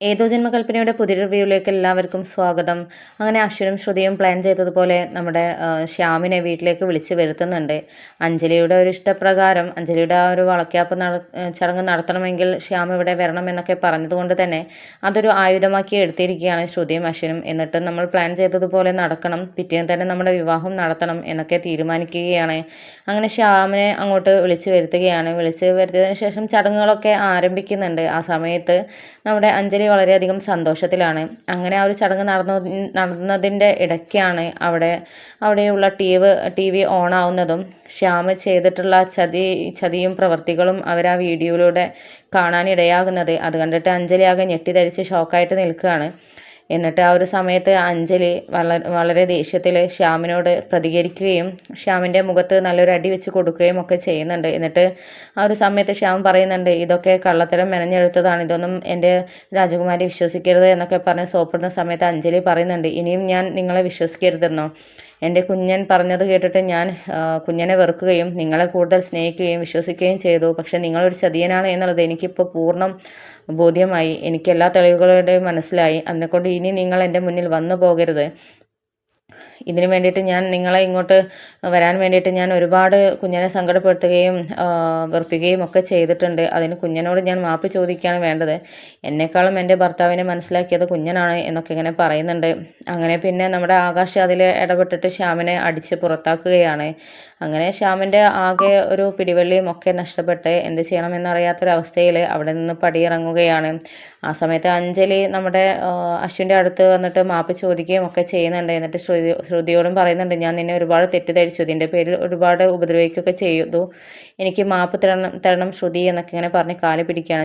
ഏതോ ജന്മകൽപ്പനയുടെ പുതിയ റിവ്യൂവിലേക്ക് എല്ലാവർക്കും സ്വാഗതം. അങ്ങനെ അശ്വരും ശ്രുതിയും പ്ലാൻ ചെയ്തതുപോലെ നമ്മുടെ ശ്യാമിനെ വീട്ടിലേക്ക് വിളിച്ച് വരുത്തുന്നുണ്ട്. അഞ്ജലിയുടെ ഒരു ഇഷ്ടപ്രകാരം അഞ്ജലിയുടെ ആ ഒരു വളക്കാപ്പ് നട ചടങ്ങ് നടത്തണമെങ്കിൽ ശ്യാം ഇവിടെ വരണം എന്നൊക്കെ പറഞ്ഞതുകൊണ്ട് തന്നെ അതൊരു ആയുധമാക്കി എടുത്തിരിക്കുകയാണ് ശ്രുതിയും അശ്വനും. എന്നിട്ട് നമ്മൾ പ്ലാൻ ചെയ്തതുപോലെ നടക്കണം. പിറ്റേന്ന് തന്നെ നമ്മുടെ വിവാഹം നടത്തണം എന്നൊക്കെ തീരുമാനിക്കുകയാണ്. അങ്ങനെ ശ്യാമിനെ അങ്ങോട്ട് വിളിച്ചു വരുത്തുകയാണ്. വിളിച്ച് വരുത്തിയതിന് ശേഷം ചടങ്ങുകളൊക്കെ ആരംഭിക്കുന്നുണ്ട്. ആ സമയത്ത് നമ്മുടെ അഞ്ജലി വളരെയധികം സന്തോഷത്തിലാണ്. അങ്ങനെ ആ ഒരു ചടങ്ങ് നടന്നു നടന്നതിന്റെ ഇടയ്ക്കാണ് അവിടെ അവിടെയുള്ള ടി വി ടി വി ഓണാവുന്നതും ശ്യാമ ചെയ്തിട്ടുള്ള ചതി ചതിയും പ്രവർത്തികളും അവർ ആ വീഡിയോയിലൂടെ കാണാനിടയാകുന്നത്. അത് കണ്ടിട്ട് അഞ്ജലി ആകെ ഞെട്ടിധരിച്ച് ഷോക്കായിട്ട് നിൽക്കുകയാണ്. എന്നിട്ട് ആ ഒരു സമയത്ത് അഞ്ജലി വള വളരെ ദേഷ്യത്തിൽ ശ്യാമിനോട് പ്രതികരിക്കുകയും ശ്യാമിന്റെ മുഖത്ത് നല്ലൊരു അടി വെച്ച് കൊടുക്കുകയും ഒക്കെ ചെയ്യുന്നുണ്ട്. എന്നിട്ട് ആ ഒരു സമയത്ത് ശ്യാം പറയുന്നുണ്ട് ഇതൊക്കെ കള്ളത്തരം മെനഞ്ഞെടുത്തതാണ് ഇതൊന്നും എന്റെ രാജകുമാരി വിശ്വസിക്കരുത് എന്നൊക്കെ പറഞ്ഞ് സോപ്പിടുന്ന സമയത്ത് അഞ്ജലി പറയുന്നുണ്ട് ഇനിയും ഞാൻ നിങ്ങളെ വിശ്വസിക്കരുതെന്നോ? എന്റെ കുഞ്ഞൻ പറഞ്ഞത് കേട്ടിട്ട് ഞാൻ കുഞ്ഞനെ വെറുക്കുകയും നിങ്ങളെ കൂടുതൽ സ്നേഹിക്കുകയും വിശ്വസിക്കുകയും ചെയ്തു. പക്ഷേ നിങ്ങളൊരു ചതിയനാണ് എന്നുള്ളത് എനിക്കിപ്പോൾ പൂർണം ബോധ്യമായി. എനിക്ക് എല്ലാ തെളിവുകളുടെയും മനസ്സിലായി. അതിനെക്കൊണ്ട് ഇനി നിങ്ങൾ എന്റെ മുന്നിൽ വന്നു പോകരുത്. ഇതിന് വേണ്ടിയിട്ട് ഞാൻ നിങ്ങളെ ഇങ്ങോട്ട് വരാൻ വേണ്ടിയിട്ട് ഞാൻ ഒരുപാട് കുഞ്ഞിനെ സങ്കടപ്പെടുത്തുകയും വെറുപ്പിക്കുകയും ഒക്കെ ചെയ്തിട്ടുണ്ട്. അതിന് കുഞ്ഞനോട് ഞാൻ മാപ്പ് ചോദിക്കുകയാണ് വേണ്ടത്. എന്നെക്കാളും എന്റെ ഭർത്താവിനെ മനസ്സിലാക്കിയത് കുഞ്ഞനാണ് എന്നൊക്കെ ഇങ്ങനെ പറയുന്നുണ്ട്. അങ്ങനെ പിന്നെ നമ്മുടെ ആകാശ് അതിൽ ഇടപെട്ടിട്ട് ശ്യാമിനെ അടിച്ച് പുറത്താക്കുകയാണ്. അങ്ങനെ ശ്യാമിന്റെ ആകെ ഒരു പിടിവള്ളിയും ഒക്കെ നഷ്ടപ്പെട്ട് എന്ത് ചെയ്യണമെന്നറിയാത്തൊരവസ്ഥയിൽ അവിടെ നിന്ന് പടിയിറങ്ങുകയാണ്. ആ സമയത്ത് അഞ്ജലി നമ്മുടെ അശ്വിന്റെ അടുത്ത് വന്നിട്ട് മാപ്പ് ചോദിക്കുകയും ഒക്കെ ചെയ്യുന്നുണ്ട്. എന്നിട്ട് ശ്രുതി ശ്രുതിയോടും പറയുന്നുണ്ട് ഞാൻ നിന്നെ ഒരുപാട് തെറ്റിദ്ധരിച്ചു. ഇതിന്റെ പേരിൽ ഒരുപാട് ഉപദ്രവിക്കുകയൊക്കെ ചെയ്തു. എനിക്ക് മാപ്പ് തരണം തരണം ശ്രുതി എന്നൊക്കെ ഇങ്ങനെ പറഞ്ഞ് കാൽ പിടിക്കുകയാണ്.